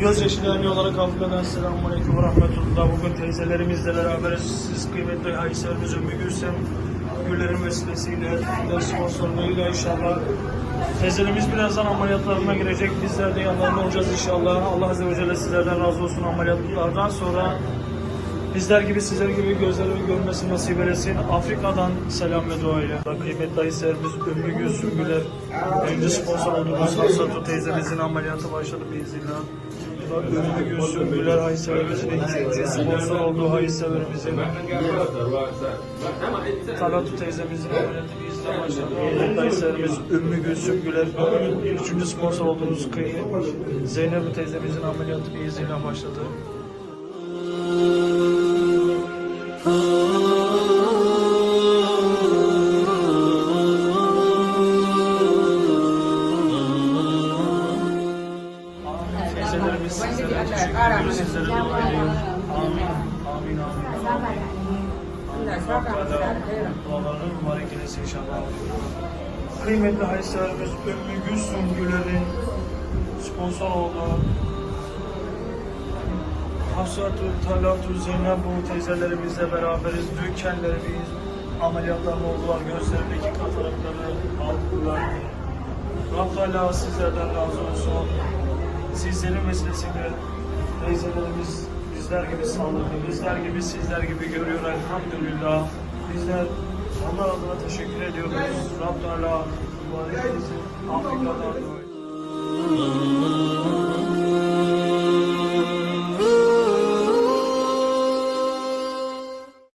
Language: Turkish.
Gözyaşı Derneği olarak Afrika'dan selamun aleyküm ve rahmetullah. Bugün teyzelerimizle beraberiz. Siz kıymetli Hayserimiz Ümmü Gülsem Güllerin vesilesiyle ve sponsorluğuyla inşallah. Teyzelerimiz birazdan ameliyatlarına girecek. Bizler de yanlarında olacağız inşallah. Allah Azze ve Celle sizlerden razı olsun ameliyatlardan sonra. Bizler gibi sizler gibi gözlerini görmesi nasip eylesin. Afrika'dan selam ve dua ile. Kıymetli Hayserimiz Ümmü Gülsüm Güler. Birinci sponsor olduğumuz Hassatu teyzemizin ameliyatı başladı biiznillah. Ümmü Gülsüm Güler Hayseverimizin ikinci sponsor olduğu Hayseverimizin Talatu teyzemizin ameliyatı biiznillah başladı. Kıymetli Hayserimiz Ümmü Gülsüm Güler. Üçüncü sponsor olduğumuz kıyı- Zeynep teyzemizin ameliyatı biiznillah başladı. Teyzelerimiz sizlere teşekkür ediyoruz. Sizlere dua ediyoruz. Amin. Amin. Amin. Allah Teala dualarını mübarek eylesin inşallah. Kıymetli hayırseverimiz Ümmü Gülsüm Güler'in sponsor olduğu Hafsatü, Talatu, Zeynep bu teyzelerimizle beraberiz. Dün kendileri bir ameliyatlarını oldular. Gözlerindeki katarakları aldılar. Rabbim Teala sizlerden razı olsun. Sizlerin vesilesiyle teyzelerimiz bizler gibi sağlıklı, bizler gibi sizler gibi görüyor elhamdülillah. Bizler onlar adına teşekkür ediyoruz. Rabbim Teala. Afrika'dan